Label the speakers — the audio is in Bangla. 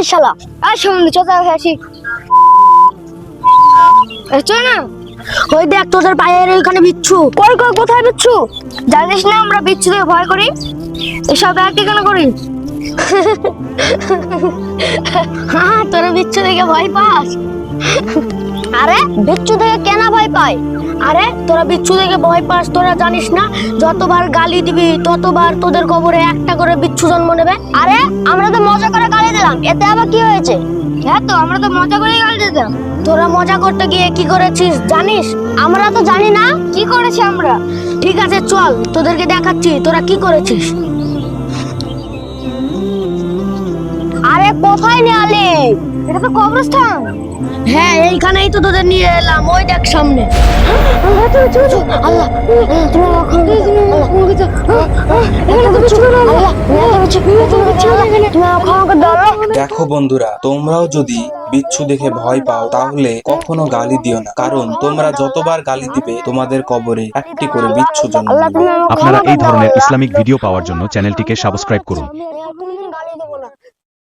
Speaker 1: এই শালা আর তাড়াতাড়ি আসি। চল না। ওই দেখ তোদের পায়ের ওইখানে বিচ্ছু। কই কই কোথায় বিচ্ছু? জানিস না আমরা ভয় করি। এসব একই কেন করি? হ্যাঁ তোরা বিচ্ছু থেকে ভয় পাস? আরে বিচ্ছু থেকে কেন ভয় পায় আরে তোরা বিচ্ছু থেকে ভয় পাস তোরা জানিস না যতবার গালি দিবি ততবার তোদের কবরে একটা করে বিচ্ছু জন্ম নেবে। আরে আমরা তো মজা দিলাম এতে আবার কি হয়েছে হ্যাঁ তো আমরা তো মজা করে গালি দিতাম তোরা মজা করতে গিয়ে কি করেছিস জানিস আমরা তো জানি না কি করেছি আমরা ঠিক আছে চল তোদেরকে দেখাচ্ছি তোরা কি করেছিস আরে কোথায় নিয়ে আলে এটা তো কবরস্থান হ্যাঁ এইখানেই তো তোদের নিয়ে এলাম ওই দেখ সামনে আল্লাহ তুমি
Speaker 2: দেখো বন্ধুরা তোমরাও যদি বিচ্ছু দেখে ভয় পাও তাহলে কখনো গালি দিও না। কারণ তোমরা যতবার গালি দিবে তোমাদের কবরে একটি করে বিচ্ছু জন্ম
Speaker 3: আপনারা এই ধরনের ইসলামিক ভিডিও পাওয়ার জন্য চ্যানেলটিকে সাবস্ক্রাইব করুন।